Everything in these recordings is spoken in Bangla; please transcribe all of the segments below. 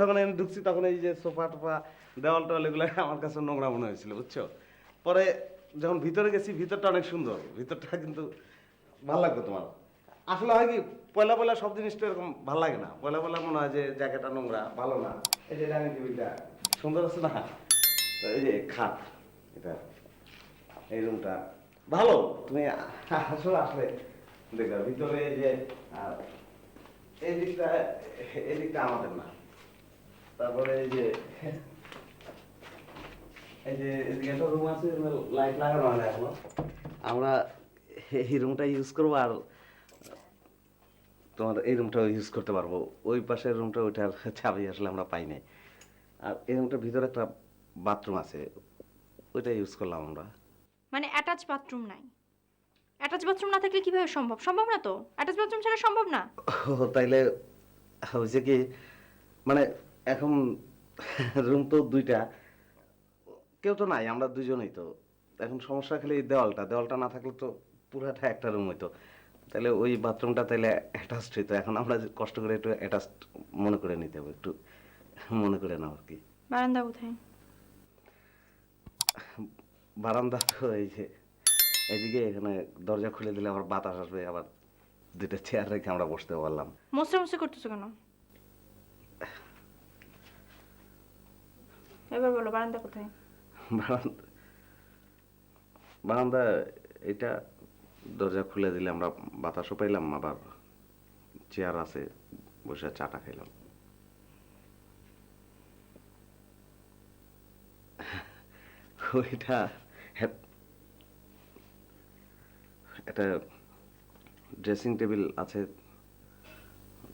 যখন আমি ঢুকছি, তখন এই যে সোফা টোফা, দেওয়াল টোয়াল, এগুলো আমার কাছে নোংরা মনে হয়েছিল, বুঝছ? পরে যখন ভিতরে গেছি, ভিতরটা অনেক সুন্দর। ভিতরটা কিন্তু ভালো লাগবে তোমার। আসলে হয় কি, পয়লা পয়লা সব জিনিসটা এরকম ভালো লাগে না। পয়লা পয়লা মনে হয় যে জায়গাটা নোংরা, ভালো না। এই যে ডাইনিং টেবিলটা, সুন্দর আছে না? এই যে খাট, এটা, এই রুমটা, ভালো। তুমি আসলে আসলে। দেখো ভিতরে যে এই দিকটা এই দিকটা আমাদের না। তারপরে এই যে এই যে এদিকে একটা রুম আছে লাইট লাগানো হয় এখনও। আমরা এই রুমটা ইউজ করব আর তোমার এই রুমটাও ইউজ করতে পারব। ওই পাশের রুমটা ওইটার চাবি আসলে আমরা পাই নাই। আর এই রুমটার ভিতরে একটা বাথরুম আছে ওইটা ইউজ করলাম আমরা। মানে অ্যাটাচ বাথরুম নাই। অ্যাটাচ বাথরুম না থাকলে কীভাবে সম্ভব? সম্ভব না তো? অ্যাটাচ বাথরুম ছাড়া সম্ভব না? ও তাইলে হয়েছে কি? মানে এখন রুম তো দুইটা। কেউ তো নাই আমরা দুজনেই তো। এখন সমস্যা খালি দেওয়ালটা। দেওয়ালটা না থাকলে তো পুরাটা একটা রুম হইতো। তাহলে ওই বাথরুমটা তাহলে অ্যাটাচড হইতো। এখন আমরা কষ্ট করে একটু অ্যাটাচড মনে করে নিতে হবে একটু মনে করে নাও আর কি। বারান্দা কোথায়? বারান্দা তো এই যে এদিকে এখানে দরজা খুলে দিলে আবার বাতাস আসবে আবার দুইটা চেয়ার রেখে আমরা বসতে পারলাম। মোস্তা মোস্তা করতেছো কেন? এবার বলো বারান্দা কোথায় বারান্দা বারান্দা এটা দরজা খুলে দিলে আমরা বাতাসও পাইলাম আবার চেয়ার আছে বসে চাটা খাইলাম ওইটা একটা ড্রেসিং টেবিল আছে,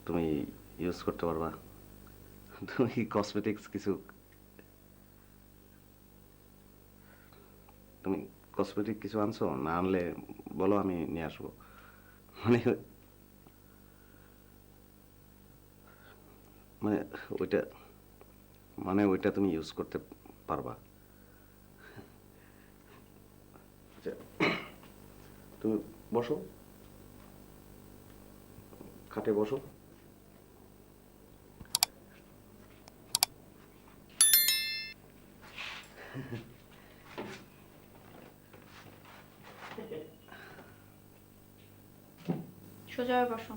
তুমি ইউজ করতে পারবা। তুমি কসমেটিক্স কিছু তুমি কসমেটিক কিছু আনছো? না আনলে বলো আমি নিয়ে আসব। মানে মানে ওইটা মানে ওইটা তুমি ইউজ করতে পারবা। আচ্ছা, তুমি বসো। খাটে বসো। সোজা হয়ে বসো।